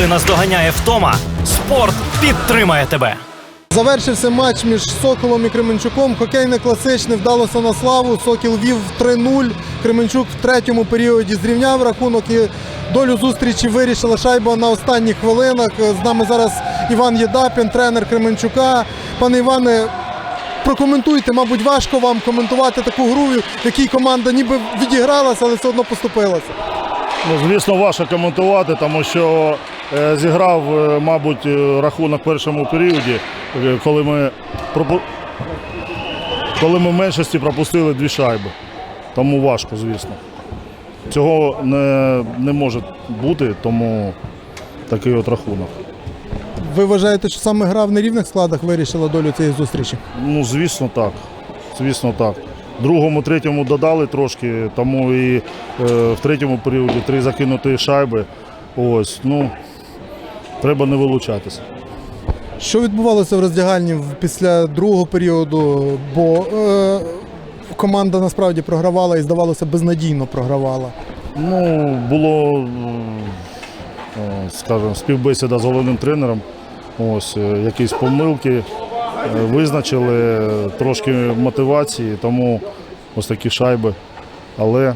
коли наздоганяє втома, спорт підтримає тебе. Завершився матч між Соколом і Кременчуком. Хокейне класичне вдалося на славу. Сокіл вів 3-0. Кременчук в третьому періоді зрівняв рахунок і долю зустрічі вирішила шайба на останніх хвилинах. З нами зараз Іван Єдапін, тренер Кременчука. Пане Іване, прокоментуйте, мабуть, важко вам коментувати таку гру, в якій команда ніби відігралася, але все одно поступилася. Ну, звісно, важко коментувати, тому що е, зіграв, е, мабуть, е, рахунок в першому періоді, коли ми, пропу... коли ми в меншості пропустили дві шайби. Тому важко, звісно. Цього не, не може бути, тому такий от рахунок. Ви вважаєте, що саме гра в нерівних складах вирішила долю цієї зустрічі? Ну, звісно, так. Звісно, так. Другому, третьому додали трошки, тому і е, в третьому періоді три закинуті шайби. Ось, ну, треба не вилучатися. Що відбувалося в роздягальні після другого періоду? Бо е, команда насправді програвала і, здавалося, безнадійно програвала. Ну, було, е, скажімо, співбесіда з головним тренером. Ось, е, якісь помилки е, визначили, е, трошки мотивації, тому ось такі шайби. Але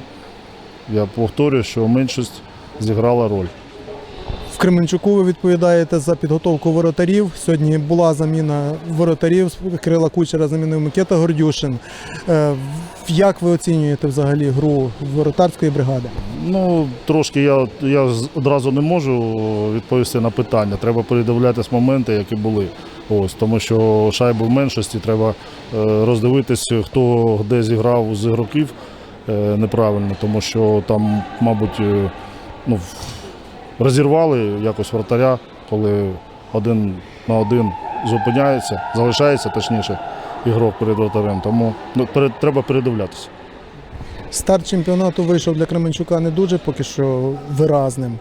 я повторюю, що меншість зіграла роль. В Кременчуку ви відповідаєте за підготовку воротарів. Сьогодні була заміна воротарів. Кирила Кучера замінив Микита Гордюшин. Е, як ви оцінюєте взагалі гру воротарської бригади? Ну, трошки я, я одразу не можу відповісти на питання. Треба передивлятись моменти, які були. Ось, тому що шайби в меншості треба е, роздивитись, хто де зіграв з ігроків е, неправильно, тому що там, мабуть, е, ну, розірвали якось вратаря, коли один на один зупиняється, залишається точніше ігрок перед вратарем. Тому ну, перед, треба передивлятися. Старт чемпіонату вийшов для Кременчука не дуже поки що виразним.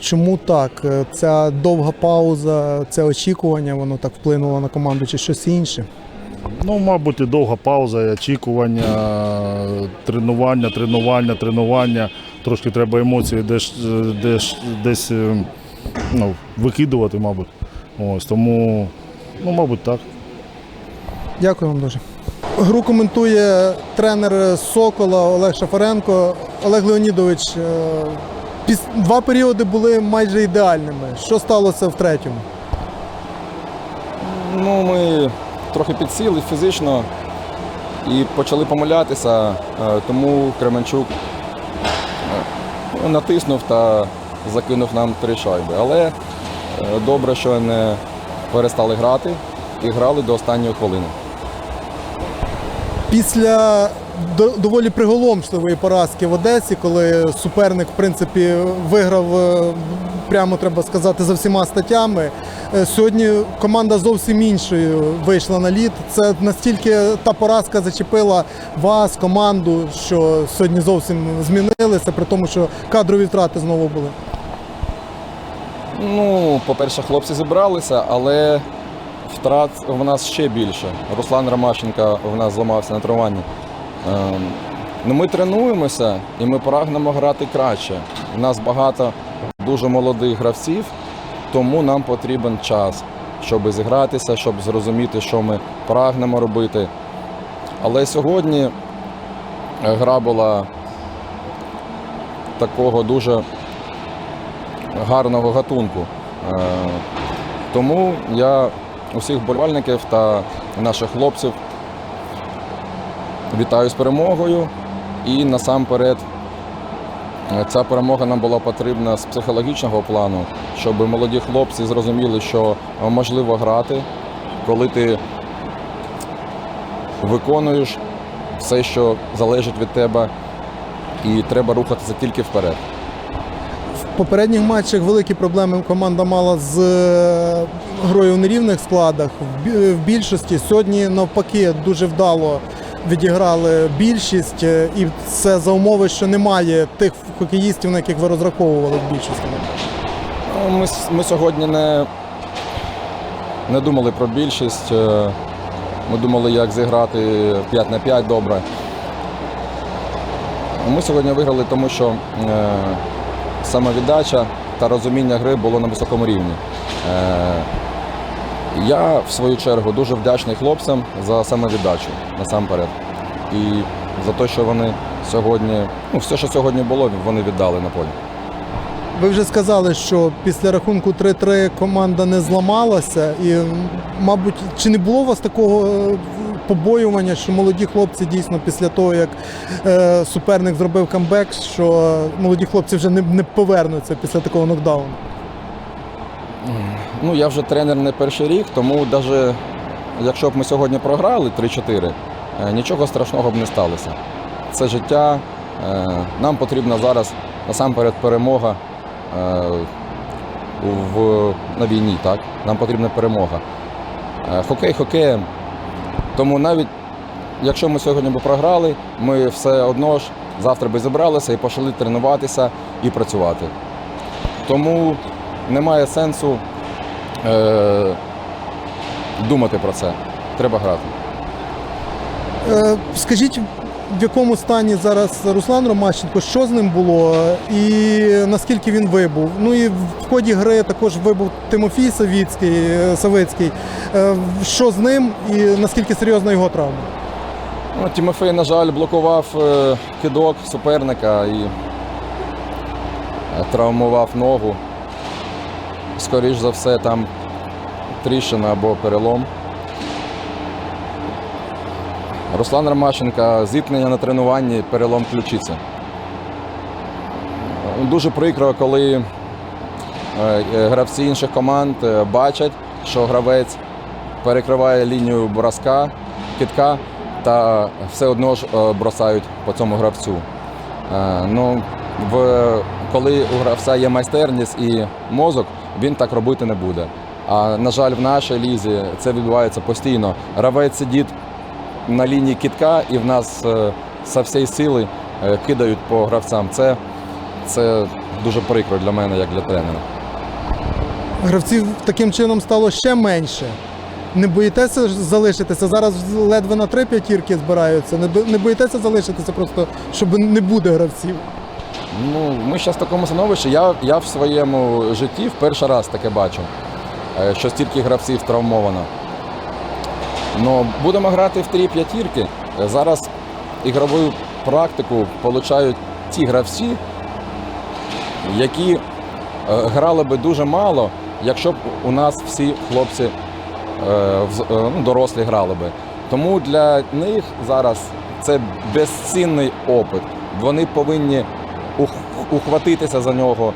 Чому так? Е, Ця довга пауза, це очікування, воно так вплинуло на команду чи щось інше? Ну, мабуть, і довга пауза, і очікування, тренування, тренування, тренування. Трошки треба емоції десь, десь, десь е, ну, викидувати, мабуть. Ось, тому, ну, мабуть, так. Дякую вам дуже. Гру коментує тренер Сокола Олег Шафаренко. Олег Леонідович, е, два періоди були майже ідеальними. Що сталося в третьому? Ну, ми трохи підсіли фізично і почали помилятися, е, тому Кременчук е, ну, натиснув та закинув нам три шайби. Але добре, що не перестали грати і грали до останньої хвилини. Після доволі приголомшливої поразки в Одесі, коли суперник, в принципі, виграв е, прямо треба сказати за всіма статтями. е, Сьогодні команда зовсім іншою вийшла на лід. Це настільки та поразка зачепила вас, команду, що сьогодні зовсім змінилися, при тому, що кадрові втрати знову були. Ну, по-перше, хлопці зібралися, але втрат в нас ще більше. Руслан Ромашенко в нас зламався на тренуванні. Ем, Ну, ми тренуємося і ми прагнемо грати краще. У нас багато дуже молодих гравців, тому нам потрібен час, щоб зігратися, щоб зрозуміти, що ми прагнемо робити. Але сьогодні е, гра була такого дуже гарного гатунку. Е, Тому я усіх болівальників та наших хлопців вітаю з перемогою. І насамперед е, ця перемога нам була потрібна з психологічного плану, щоб молоді хлопці зрозуміли, що е, можливо грати, коли ти виконуєш все, що залежить від тебе, і треба рухатися тільки вперед. Попередніх матчах великі проблеми команда мала з е, грою в нерівних складах. В більшості сьогодні навпаки дуже вдало відіграли більшість, е, і це за умови, що немає тих хокеїстів, на яких ви розраховували в більшості. Ну, Ми, ми сьогодні не, не думали про більшість. е, Ми думали, як зіграти 5 на 5 добре. Ми сьогодні виграли, тому що самовіддача та розуміння гри було на високому рівні. Е, Я, в свою чергу, дуже вдячний хлопцям за самовіддачу насамперед. І за те, що вони сьогодні, ну, все, що сьогодні було, вони віддали на полі. Ви вже сказали, що після рахунку 3-3 команда не зламалася, і, мабуть, чи не було у вас такого е, побоювання, що молоді хлопці дійсно після того, як е, суперник зробив камбек, що молоді хлопці вже не, не повернуться після такого нокдауну? Ну, я вже тренер не перший рік, тому навіть якщо б ми сьогодні програли 3-4, е, нічого страшного б не сталося. Це життя. е, Нам потрібна зараз насамперед перемога в, на війні. Так? Нам потрібна перемога. Е, Хокей хокеєм. Тому навіть якщо ми сьогодні б програли, ми все одно ж завтра би зібралися і почали тренуватися і працювати. Тому немає сенсу е, думати про це. Треба грати. Е, Скажіть, в якому стані зараз Руслан Ромащенко, що з ним було і наскільки він вибув? Ну і в ході гри також вибув Тимофій Савіцький, е, Савицький. Е, Що з ним і наскільки серйозна його травма? Ну, Тімофей, на жаль, блокував е, кидок суперника і травмував ногу. Скоріш за все, там тріщина або перелом. Руслан Ромашенка, зіткнення на тренуванні, перелом ключиці. Дуже прикро, коли е, е, гравці інших команд е, бачать, що гравець перекриває лінію броска, китка та все одно ж бросають по цьому гравцю. Ну, в, коли у гравця є майстерність і мозок, він так робити не буде. А на жаль, в нашій лізі це відбувається постійно. Гравець сидить на лінії китка і в нас е, со всієї сили е, кидають по гравцям. Це, це дуже прикро для мене, як для тренера. Гравців таким чином стало ще менше. Не боїтеся залишитися? Зараз ледве на три п'ятірки збираються. Не боїтеся залишитися просто, щоб не буде гравців. Ну, ми зараз в такому становищі. Я, я в своєму житті в перший раз таке бачу, е, що стільки гравців травмовано. Ну, будемо грати в три п'ятірки. Зараз ігрову практику получають ті гравці, які е, грали би дуже мало, якщо б у нас всі хлопці е, е, ну, дорослі грали би. Тому для них зараз це безцінний опит. Вони повинні ухватитися за нього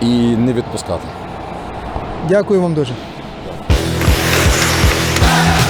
і не відпускати. Дякую вам дуже.